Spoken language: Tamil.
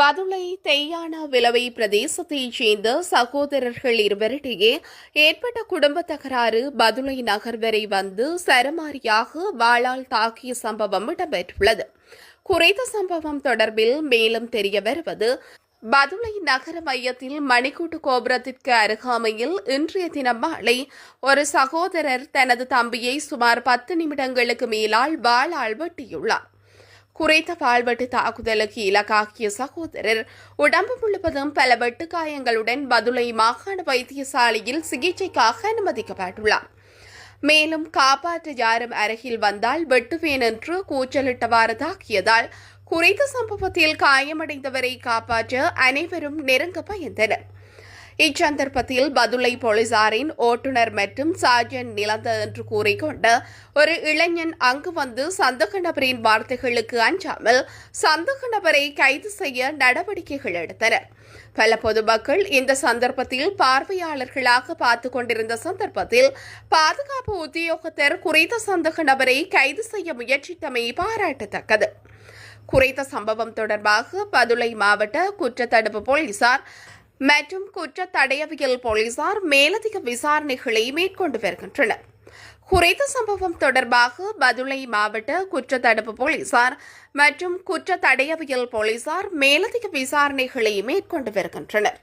பதுளை தெய்யானா விலவை பிரதேசத்தைச் சேர்ந்த சகோதரர்கள் இருவரிடையே ஏற்பட்ட குடும்ப தகராறு பதுளை நகர் வரை வந்து சரமாரியாக வாளால் தாக்கிய சம்பவம் இடம்பெற்றுள்ளது. குறைந்த சம்பவம் தொடர்பில் மேலும் தெரிய வருவது பதுளை நகர மையத்தில் மணிக்கூட்டு கோபுரத்திற்கு அருகாமையில் இன்றைய தினம் மாலை ஒரு சகோதரர் தனது தம்பியை சுமார் பத்து நிமிடங்களுக்கு மேலால் வாளால் வெட்டியுள்ளார். குறைத்த பால்வெட்டு தாக்குதலுக்கு இலக்காக்கிய சகோதரர் உடம்பு முழுவதும் பல வெட்டு காயங்களுடன் பதுளை மாகாண வைத்தியசாலையில் சிகிச்சைக்காக அனுமதிக்கப்பட்டுள்ளார். மேலும் காப்பாற்ற யாரும் அருகில் வந்தால் வெட்டுவேன் என்று கூச்சலிட்டவாறு தாக்கியதால் குறித்த சம்பவத்தில் காயமடைந்தவரை காப்பாற்ற அனைவரும் நெருங்க பயந்தனர். இச்சந்தர்ப்பத்தில் பதுளை போலீசாரின் ஓட்டுநர் மற்றும் சார்ஜன் நிலந்த என்று கூறிக்கொண்டு ஒரு இளைஞன் அங்கு வந்து சந்தக நபரின் வார்த்தைகளுக்கு அஞ்சாமல் சந்தக நபரை கைது செய்ய நடவடிக்கைகள் எடுத்தனர். பல பொதுமக்கள் இந்த சந்தர்ப்பத்தில் பார்வையாளர்களாக பார்த்து கொண்டிருந்த சந்தர்ப்பத்தில் பாதுகாப்பு உத்தியோகத்தர் குறித்த சந்தக நபரை கைது செய்ய முயற்சித்தமை பாராட்டத்தக்கது. குறித்த சம்பவம் தொடர்பாக பதுளை மாவட்ட குற்றத்தடுப்பு போலீசார் மற்றும் குற்ற தடையவியல் போலீசார் மேலதிக விசாரணைகளை மேற்கொண்டு வருகின்றனர். குறித்த சம்பவம் தொடர்பாக பதுளை மாவட்ட குற்ற தடுப்பு போலீசார் மற்றும் குற்ற தடையவியல் போலீசார் மேலதிக விசாரணைகளை மேற்கொண்டு வருகின்றனர்.